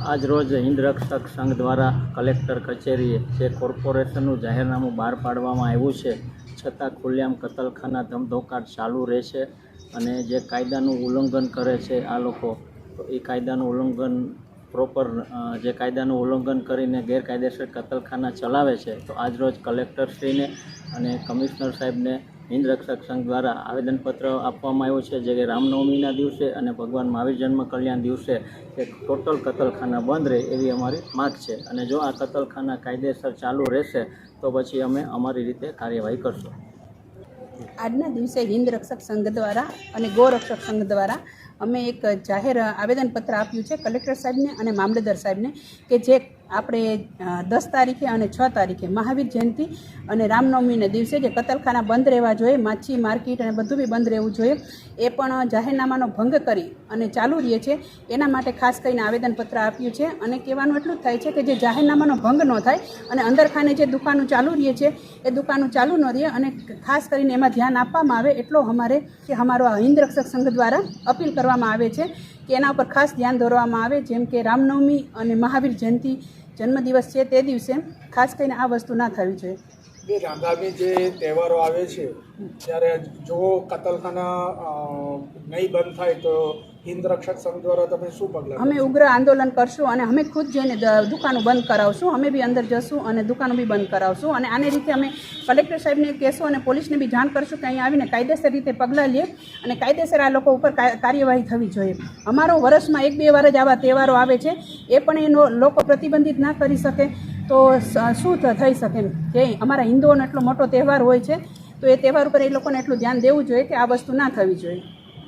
આજ રોજ હિન્દ રક્ષક સંઘ દ્વારા કલેક્ટર કચેરીએ જે કોર્પોરેશનનું જાહેરનામું બહાર પાડવામાં આવ્યું છે, છતાં ખુલ્લેઆમ કતલખાના ધમધોકાટ ચાલુ રહેશે અને જે કાયદાનું ઉલ્લંઘન કરે છે આ લોકો, એ કાયદાનું ઉલ્લંઘન પ્રોપર જે કાયદાનું ઉલ્લંઘન કરીને ગેરકાયદેસર કતલખાના ચલાવે છે. તો આજ રોજ કલેક્ટરશ્રીને અને કમિશનર સાહેબને હિન્દ રક્ષક સંઘ દ્વારા આવેદનપત્ર આપવામાં આવ્યું છે, જે કે રામનવમીના દિવસે અને ભગવાન મહાવીર જન્મ કલ્યાણ દિવસે કે ટોટલ કતલખાના બંધ રહે એવી અમારી માગ છે. અને જો આ કતલખાના કાયદેસર ચાલુ રહેશે, તો પછી અમે અમારી રીતે કાર્યવાહી કરશું. આજના દિવસે હિન્દ રક્ષક સંઘ દ્વારા અને ગો રક્ષક સંઘ દ્વારા અમે એક જાહેર આવેદનપત્ર આપ્યું છે કલેક્ટર સાહેબને અને મામલતદાર સાહેબને કે જે આપણે દસ તારીખે અને છ તારીખે મહાવીર જયંતિ અને રામનવમીને દિવસે જે કતલખાના બંધ રહેવા જોઈએ, માછી માર્કેટ અને બધું બી બંધ રહેવું જોઈએ, એ પણ જાહેરનામાનો ભંગ કરી અને ચાલુ રહે છે. એના માટે ખાસ કરીને આવેદનપત્ર આપ્યું છે અને કહેવાનું એટલું જ થાય છે કે જે જાહેરનામાનો ભંગ ન થાય અને અંદરખાને જે દુકાનો ચાલુ રહે છે, એ દુકાનો ચાલુ ન રહે અને ખાસ કરીને એમાં ધ્યાન આપવામાં આવે એટલો અમારે કે અમારો આ હિન્દ રક્ષક સંઘ દ્વારા અપીલ કરવામાં આવે છે કે એના ઉપર ખાસ ધ્યાન દોરવામાં આવે, જેમ કે રામનવમી અને મહાવીર જયંતિ જન્મદિવસ છે તે દિવસે ખાસ કરીને આ વસ્તુ ના થવી જોઈએ. આગામી જે તહેવારો આવે છે, ત્યારે જો કતલખાના નહીં બંધ થાય તો હિન્દ રક્ષક સંઘ દ્વારા તમે શું પગલાં અમે ઉગ્ર આંદોલન કરશું અને અમે ખુદ જઈને દુકાનો બંધ કરાવશું, અમે બી અંદર જશું અને દુકાનો બી બંધ કરાવશું. અને આને રીતે અમે કલેક્ટર સાહેબને કહેશું અને પોલીસને બી જાણ કરશું કે અહીં આવીને કાયદેસર રીતે પગલાં લે અને કાયદેસર આ લોકો ઉપર કાર્યવાહી થવી જોઈએ. અમારો વર્ષમાં એક બે વાર જ આવા તહેવારો આવે છે, એ પણ એનો લોકો પ્રતિબંધિત ના કરી શકે તો શું થઈ શકે કે અમારા હિન્દુઓનો એટલો મોટો તહેવાર હોય છે, તો એ તહેવાર ઉપર એ લોકોને એટલું ધ્યાન દેવું જોઈએ કે આ વસ્તુ ના થવી જોઈએ.